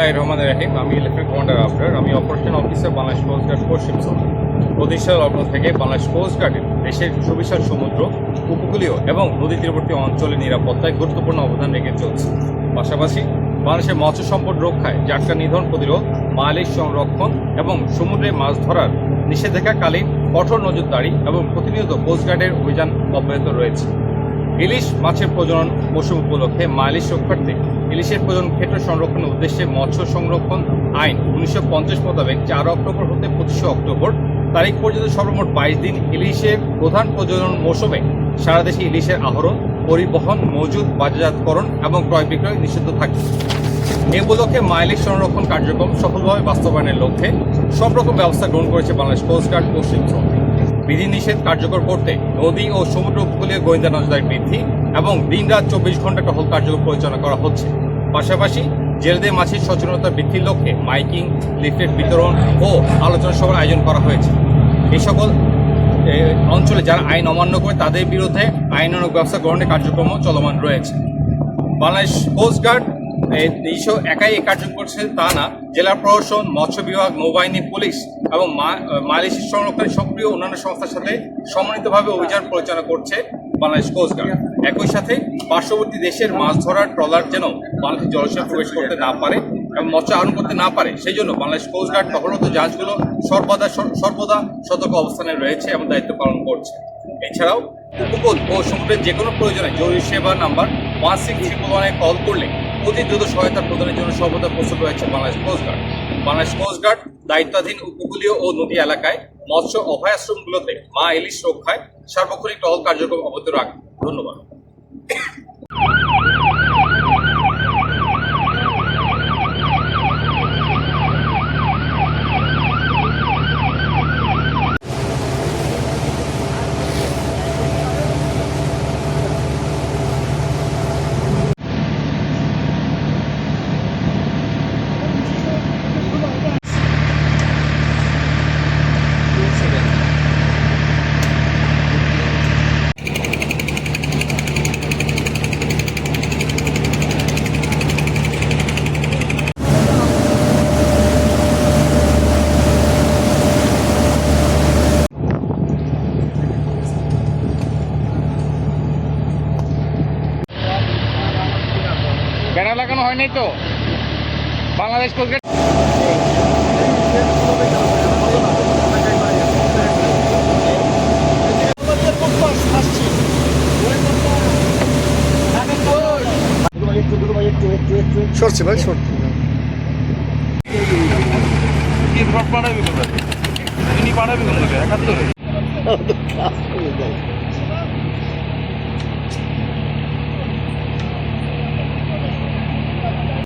বিসমিল্লাহির রহমানির রাহিম আমি ইলেকট্রিক কমান্ডার আফরার আমি operation officer Bangladesh coast guard পশ্চিম জোন প্রতিষ্ঠা লগ্ন থেকে বাংলাদেশ কোস্ট গার্ডের দেশের সুবিশাল সমুদ্র, উপকূলীয় এবং নদী তীরবর্তী অঞ্চলের নিরাপত্তায় গুরুত্বপূর্ণ অবদান রেখে চলছে। পাশাপাশি বাংলাদেশের মৎস্য সম্পদ রক্ষায় জাটকা নিধন, প্রতিরোধ, মালিশ সংরক্ষণ এবং সমুদ্রে মাছ ধরার নিষেধাজ্ঞাকালীন কঠোর নজরদারি এবং প্রতিনিয়ত কোস্ট গার্ডের অভিযান অব্যাহত রয়েছে। ইলিশ মাছের প্রজনন মৌসুম উপলক্ষে মা ইলিশ রক্ষার্থে ইলিশের প্রজনন ক্ষেত্র সংরক্ষণের উদ্দেশ্যে মৎস্য সংরক্ষণ আইন উনিশশো পঞ্চাশ মোতাবেক চার অক্টোবর হতে পঁচিশে অক্টোবর তারিখ পর্যন্ত সর্বমোট বাইশ দিন ইলিশের প্রধান প্রজনন মৌসুমে সারা দেশে ইলিশের আহরণ, পরিবহন, মজুদ, বাজারজাতকরণ এবং ক্রয় বিক্রয় নিষিদ্ধ থাকবে এ উপলক্ষে মাইলিশ সংরক্ষণ কার্যক্রম সফলভাবে বাস্তবায়নের লক্ষ্যে সব রকম ব্যবস্থা গ্রহণ করেছে বাংলাদেশ কোস্ট গার্ড পশ্চিম বিধিনিষেধ কার্যকর করতে নদী ও সমুদ্র উপকূলীয় গোয়েন্দা নজরদারি বৃদ্ধি এবং দিন রাত চব্বিশ ঘণ্টা টহল কার্যক্রম পরিচালনা করা হচ্ছে। পাশাপাশি জেলেদের মাছের সচেতনতা বৃদ্ধির লক্ষ্যে মাইকিং, লিফলেট বিতরণ ও আলোচনা সভার আয়োজন করা হয়েছে। এ সকল অঞ্চলে যারা আইন অমান্য করে তাদের বিরুদ্ধে আইনানুগ ব্যবস্থা গ্রহণের কার্যক্রমও চলমান রয়েছে। বাংলাদেশ কোস্ট গার্ড এই নিজস্ব একাই এই কার্যক্রম করছে তা না। জেলা প্রশাসন, মৎস্য বিভাগ, নৌবাহিনী, পুলিশ এবং মালয়েশিয়া সংরক্ষণের সক্রিয় অন্যান্য সংস্থার সাথে সমন্বিতভাবে অভিযান পরিচালনা করছে বাংলাদেশ কোস্ট গার্ড একই সাথে পার্শ্ববর্তী দেশের মাছ ধরার ট্রলার যেন বাংলাদেশ জলাশয়ে প্রবেশ করতে না পারে এবং মৎস্য আহরণ করতে না পারে, সেই জন্য বাংলাদেশ কোস্ট গার্ড টহলরত জাহাজগুলো সর্বদা সর্বদা সতর্ক অবস্থানে রয়েছে এবং দায়িত্ব পালন করছে। এছাড়াও উপকূল ও সমুদ্রের যে কোনো প্রয়োজনে জরুরি সেবা নাম্বার ওয়ান সিক্স ট্রিপল ওয়ানে কল করলে অতি দ্রুত সহায়তা প্রদানের জন্য সর্বদা প্রস্তুত রয়েছে Bangladesh coast guard Bangladesh coast guard দায়িত্বাধীন উপকূলীয় ও নদী এলাকায় মৎস্য অভয়াশ্রমগুলোতে মা ইলিশ রক্ষায় সার্বক্ষণিক টহল কার্যক্রম অব্যাহত রাখবে ধন্যবাদ। ব্যানার লাগানো হয় নাই তো। বাংলাদেশ গার্ড সরছে ভাই সরছে। বাড়াবি কোথায়? তিনি বাড়াবি কোথায়? একাত্তরে?